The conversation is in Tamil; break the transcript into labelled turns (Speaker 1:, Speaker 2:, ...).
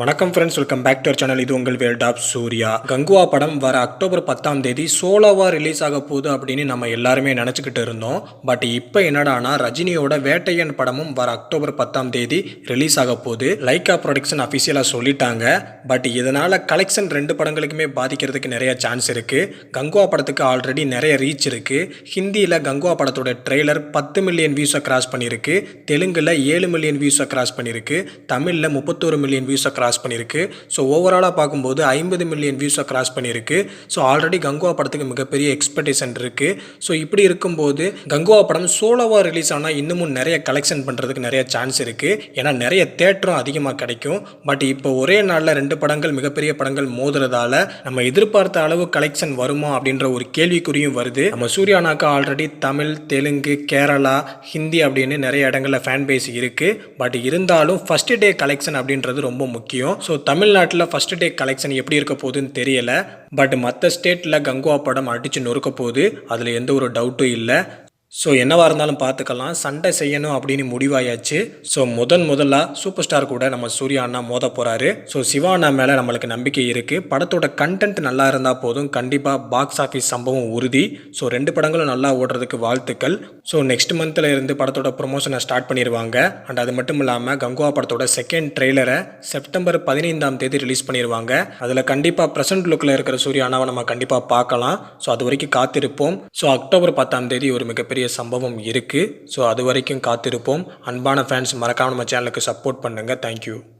Speaker 1: வணக்கம் friends welcome back to channel இது உங்கள் வேல் டாப் சூர்யா. கங்குவா படம் வர அக்டோபர் பத்தாம் தேதி சோலோவாக ரிலீஸ் ஆக போகுது அப்படின்னு நம்ம எல்லாருமே நினச்சிக்கிட்டு இருந்தோம். பட் இப்போ என்னடானா ரஜினியோட வேட்டையன் படமும் வர அக்டோபர் பத்தாம் தேதி ரிலீஸ் ஆக போகுது. லைக்கா ப்ரொடக்ஷன் அஃபிஷியலாக சொல்லிட்டாங்க. பட் இதனால் கலெக்ஷன் ரெண்டு படங்களுக்குமே பாதிக்கிறதுக்கு நிறைய சான்ஸ் இருக்குது கங்குவா படத்துக்கு ஆல்ரெடி நிறைய ரீச் இருக்குது ஹிந்தியில் கங்குவா படத்தோட ட்ரெய்லர் பத்து மில்லியன் வியூஸை கிராஸ் பண்ணியிருக்கு தெலுங்கில் ஏழு மில்லியன் வியூஸை கிராஸ் பண்ணியிருக்கு தமிழில் முப்பத்தோரு மில்லியன் வியூஸை கிராஸ் பண்ணியிருக்கு. ஸோ ஓவராலாக பார்க்கும்போது ஐம்பது மில்லியன் வியூஸை கிராஸ் பண்ணியிருக்கு. ஸோ ஆல்ரெடி கங்குவா படத்துக்கு மிகப்பெரிய எக்ஸ்பெக்டேஷன் இருக்குது ஸோ இப்படி இருக்கும்போது கங்குவா படம் சோலோவாக ரிலீஸ் ஆனால் இன்னமும் நிறைய கலெக்ஷன் பண்ணுறதுக்கு நிறைய சான்ஸ் இருக்குது ஏன்னா நிறைய தேட்டரும் அதிகமாக கிடைக்கும். பட் இப்போ ஒரே நாளில் ரெண்டு படங்கள் மிகப்பெரிய படங்கள் மோதுறதால நம்ம எதிர்பார்த்த அளவு கலெக்ஷன் வருமா அப்படின்ற ஒரு கேள்விக்குறியும் வருது. நம்ம சூர்யானாக்கு ஆல்ரெடி தமிழ் தெலுங்கு கேரளா ஹிந்தி அப்படின்னு நிறைய இடங்களில் ஃபேன் பேஸ் இருக்குது பட் இருந்தாலும் ஃபஸ்ட் டே கலெக்ஷன் அப்படின்றது ரொம்ப முக்கியம். ஸோ தமிழ்நாட்டில் ஃபர்ஸ்ட் டே கலெக்ஷன் எப்படி இருக்க போகுதுன்னு தெரியல. பட் மற்ற ஸ்டேட்டில் கங்குவா படம் அடித்து நொறுக்க போகுது. அதில் எந்த ஒரு டவுட்டும் இல்லை. ஸோ என்னவாக இருந்தாலும் பார்த்துக்கலாம். சண்டை செய்யணும் அப்படின்னு முடிவாயாச்சு. ஸோ முதன் முதலாக சூப்பர் ஸ்டார் கூட நம்ம சூர்யா அண்ணா மோத போகிறாரு ஸோ சிவா அண்ணா மேலே நம்மளுக்கு நம்பிக்கை இருக்குது படத்தோட கண்டென்ட் நல்லா இருந்தால் போதும். கண்டிப்பாக பாக்ஸ் ஆஃபீஸ் சம்பவம் உறுதி. ஸோ ரெண்டு படங்களும் நல்லா ஓடுறதுக்கு வாழ்த்துக்கள். ஸோ நெக்ஸ்ட் மந்தில் இருந்து படத்தோட ப்ரொமோஷனை ஸ்டார்ட் பண்ணிடுவாங்க அண்ட் அது மட்டும் இல்லாமல் கங்குவா படத்தோட செகண்ட் ட்ரெய்லரை செப்டம்பர் பதினைந்தாம் தேதி ரிலீஸ் பண்ணிடுவாங்க அதில் கண்டிப்பாக ப்ரெசன்ட் லுக்கில் இருக்கிற சூர்யா அண்ணாவை நம்ம கண்டிப்பாக பார்க்கலாம். ஸோ அது வரைக்கும் காத்திருப்போம். ஸோ அக்டோபர் பத்தாம் தேதி ஒரு மிகப்பெரிய சம்பவம் இருக்குது ஸோ அது வரைக்கும் காத்திருப்போம். அன்பான ஃபேன்ஸ் மறக்காம நம்ம சேனலுக்கு சப்போர்ட் பண்ணுங்கள் தேங்க்யூ